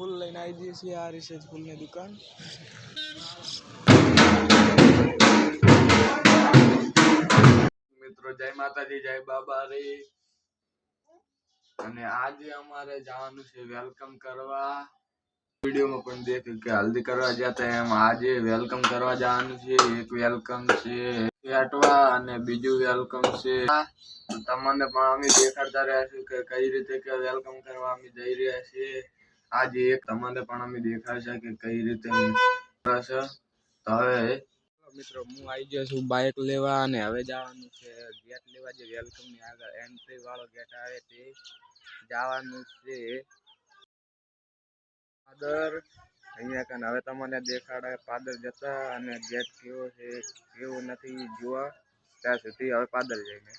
ફૂલ લઈને આવી જઈએ છીએ આ રિસેજ ફૂલની દુકાન. મિત્રો, જય માતાજી, જય બાબા રે અને આજે અમારે જવાનું છે વેલકમ કરવા. વિડીયોમાં પણ દેખ્યું કે હલ્દી કરવા જતા એમ. આજે વેલકમ કરવા જવાનું છે. એક વેલકમ છે અટવા અને બીજું વેલકમ છે. તમને પણ અમે દેખાડતા રહ્યા છીએ કે કઈ રીતે કે વેલકમ કરવા અમે જઈ રહ્યા છીએ. આજે એક તમારે પણ અમે દેખાડશે કે કઈ રીતે કરશે તો હવે મિત્રો, હું આવી ગયો છું બાઇક લેવા અને હવે જવાનું છે ગેટ લેવા. જે વેલકમની આગળ એન્ટ્રી વાળો ગેટ આવે તે જવાનું છે. પાદર. અહીંયા કને હવે તમને દેખાડે પાદર જતા અને ગેટ કેવો છે, કેવો નથી જોવા. ત્યાં સુધી હવે પાદર જઈને.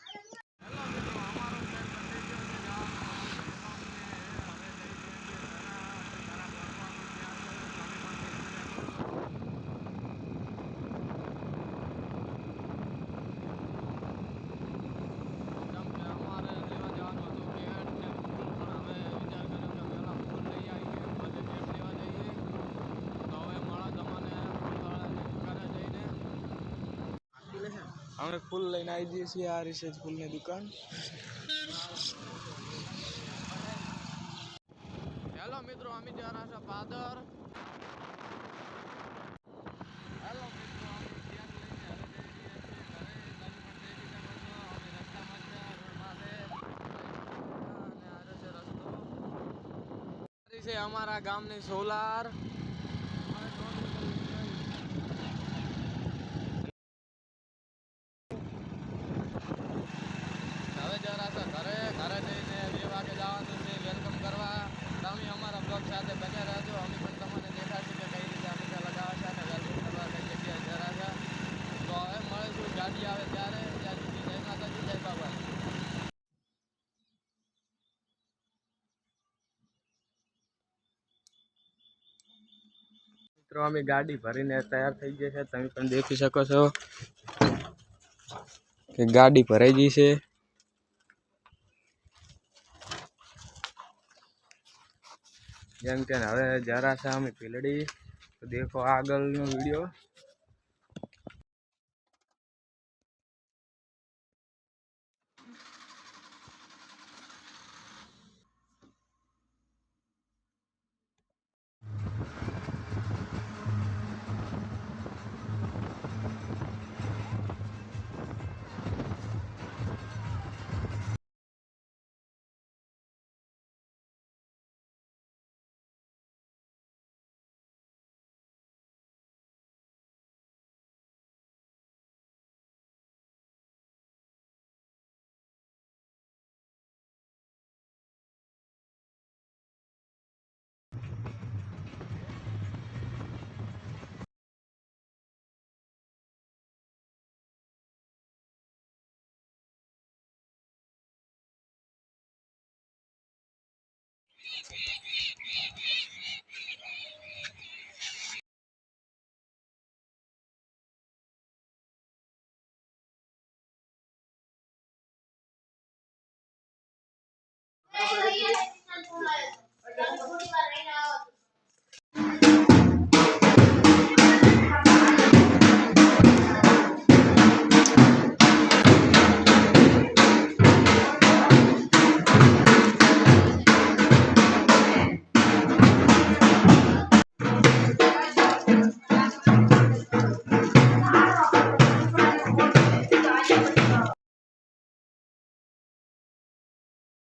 અમે ફૂલ લઈને આવી જઈએ છીએ આ રિસેજ ફૂલની દુકાન. હેલો મિત્રો, અમે જઈ રહ્યા છે પાદર. હેલો મિત્રો, અમે બેગ લઈને હવે જઈ રહ્યા છીએ ઘરે ગાડી પણ જઈ દીધા બધું અમે રસ્તામાં જ છે રોડમાં છે અને આ રહ્યો છે રસ્તો આ છે અમારા ગામની સોલાર હવે જરા તો ઘરે ઘરે જઈને બે વાગે જવાનું છે વેલકમ કરવા તમે અમારા બ્લોગ સાથે બન્યા રહેજો અમે પણ તમને દેખાડશું કે કઈ રીતે અમે ત્યાં લગાવવા છે અને વેલકમ કરવા કઈ જગ્યાએ જરા છે તો હવે મળીશું ગાડી આવે ત્યારે ત્યાં સુધી જય માતાજી જય બાબા મિત્રો, અમે ગાડી ભરીને તૈયાર થઈ ગઈ છે. તમે પણ દેખી શકો છો કે ગાડી ભરાઈ ગઈ છે. જેમ કે હવે જરા છે અમે પીલડી દેખો આગળનો વીડિયો. Adrian.